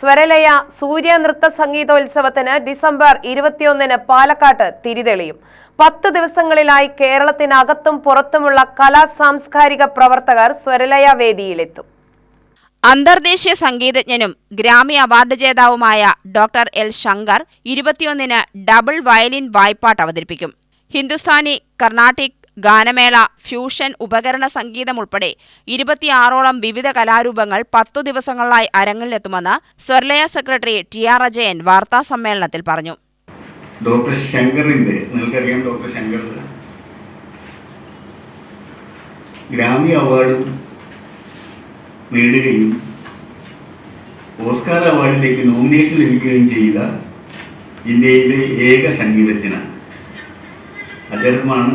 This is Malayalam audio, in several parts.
സ്വരലയ സൂര്യ നൃത്ത സംഗീതോത്സവത്തിന് ഡിസംബർ ഇരുപത്തിയൊന്നിന് പാലക്കാട്ട് തിരിതെളിയും. പത്ത് ദിവസങ്ങളിലായി കേരളത്തിനകത്തും പുറത്തുമുള്ള കലാ സാംസ്കാരിക പ്രവർത്തകർ സ്വരലയ വേദിയിലെത്തും. അന്തർദേശീയ സംഗീതജ്ഞനും ഗ്രാമി അവാർഡ് ജേതാവുമായ ഡോക്ടർ എൽ ശങ്കർ ഇരുപത്തിയൊന്നിന് ഡബിൾ വയലിൻ വായ്പാട്ട് അവതരിപ്പിക്കും. ഹിന്ദുസ്ഥാനി കർണാട്ടിക് ഗാനമേള ഫ്യൂഷൻ ഉപകരണ സംഗീതം ഉൾപ്പെടെ ഇരുപത്തിയാറോളം വിവിധ കലാരൂപങ്ങൾ പത്തു ദിവസങ്ങളിലായി അരങ്ങിലെത്തുമെന്ന് Swaralaya secretary T R Ajayan വാർത്താസമ്മേളനത്തിൽ പറഞ്ഞു. ഡോക്ടർ ശങ്കറിന്റെ നിങ്ങൾക്കറിയാം ഡോക്ടർ ശങ്കർ. ഗ്രാമി അവാർഡ് നേടുകയും ഓസ്കാർ അവാർഡിലേക്ക് നോമിനേഷൻ ലഭിക്കുകയും ചെയ്ത ഇന്ത്യയിലെ ഏക സംഗീതജ്ഞനാണ്. അദ്ദേഹമാണ്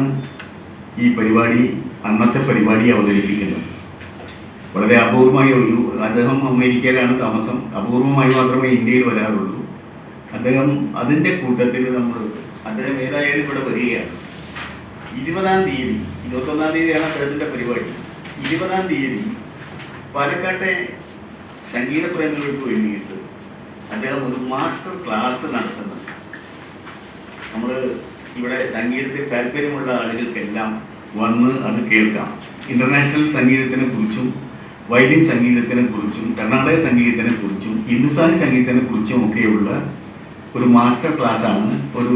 ഈ പരിപാടി അന്നത്തെ പരിപാടി അവതരിപ്പിക്കുന്നത്. വളരെ അപൂർവമായി ഒരു അദ്ദേഹം അമേരിക്കയിലാണ് താമസം. അപൂർവമായി മാത്രമേ ഇന്ത്യയിൽ വരാറുള്ളൂ. അദ്ദേഹം അതിന്റെ കൂട്ടത്തിൽ നമ്മൾ അദ്ദേഹം ഏതായാലും ഇവിടെ വരികയാണ്. ഇരുപതാം തീയതി ഇരുപത്തൊന്നാം തീയതിയാണ് അദ്ദേഹത്തിന്റെ പരിപാടി. ഇരുപതാം തീയതി പാലക്കാട്ടെ സംഗീത പ്രേമികൾക്ക് വേണ്ടിയിട്ട് അദ്ദേഹം ഒരു മാസ്റ്റർ ക്ലാസ് നടത്തുന്നുണ്ട്. നമ്മൾ ഇവിടെ സംഗീതത്തിൽ താല്പര്യമുള്ള ആളുകൾക്കെല്ലാം വന്ന് അത് കേൾക്കാം. ഇന്റർനാഷണൽ സംഗീതത്തിനെ കുറിച്ചും വയലിൻ സംഗീതത്തിനെ കുറിച്ചും കർണാടക സംഗീതത്തിനെ കുറിച്ചും ഹിന്ദുസ്ഥാനി സംഗീതത്തിനെ കുറിച്ചും ഒക്കെയുള്ള ഒരു മാസ്റ്റർ ക്ലാസ് ആണ്. ഒരു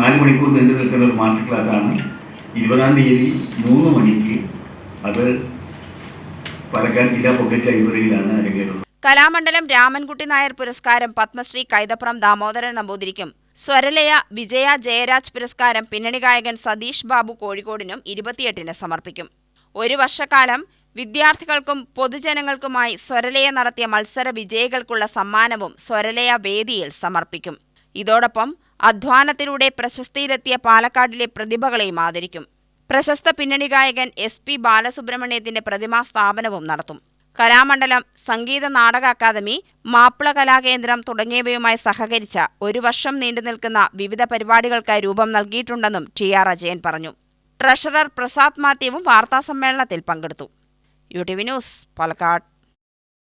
നാല് മണിക്കൂർ നീണ്ടു നിൽക്കുന്ന ഒരു മാസ്റ്റർ ക്ലാസ് ആണ്. ഇരുപതാം തീയതി മൂന്ന് മണിക്ക് അത് പാലക്കാട് ജില്ലാ പൊക്കറ്റ് ലൈബ്രറിയിലാണ് അരങ്ങേറുന്നത് കലാമണ്ഡലം രാമൻകുട്ടി നായർ പുരസ്കാരം പത്മശ്രീ കൈതപ്രം ദാമോദരൻ നമ്പൂതിരിക്കും. സ്വരലയ വിജയ ജയരാജ് പുരസ്കാരം പിന്നണി ഗായകൻ സതീഷ് ബാബു കോഴിക്കോടിനും ഇരുപത്തിയെട്ടിന് സമർപ്പിക്കും. ഒരു വർഷക്കാലം വിദ്യാർത്ഥികൾക്കും പൊതുജനങ്ങൾക്കുമായി സ്വരലയ നടത്തിയ മത്സര വിജയികൾക്കുള്ള സമ്മാനവും സ്വരലയ വേദിയിൽ സമർപ്പിക്കും. ഇതോടൊപ്പം അധ്വാനത്തിലൂടെ പ്രശസ്തിയിലെത്തിയ പാലക്കാടിലെ പ്രതിഭകളെയും ആദരിക്കും. പ്രശസ്ത പിന്നണി ഗായകൻ എസ് പി ബാലസുബ്രഹ്മണ്യത്തിന്റെ പ്രതിമാ സ്ഥാപനവും നടത്തും. കലാമണ്ഡലം സംഗീത നാടക അക്കാദമി മാപ്പിള കലാകേന്ദ്രം തുടങ്ങിയവയുമായി സഹകരിച്ച ഒരു വർഷം നീണ്ടുനിൽക്കുന്ന വിവിധ പരിപാടികൾക്ക് രൂപം നൽകിയിട്ടുണ്ടെന്നും ടി ആർ അജയൻ പറഞ്ഞു. ട്രഷറർ പ്രസാദ് മാത്യുവും വാർത്താസമ്മേളനത്തിൽ പങ്കെടുത്തു. U T V news Palakkad.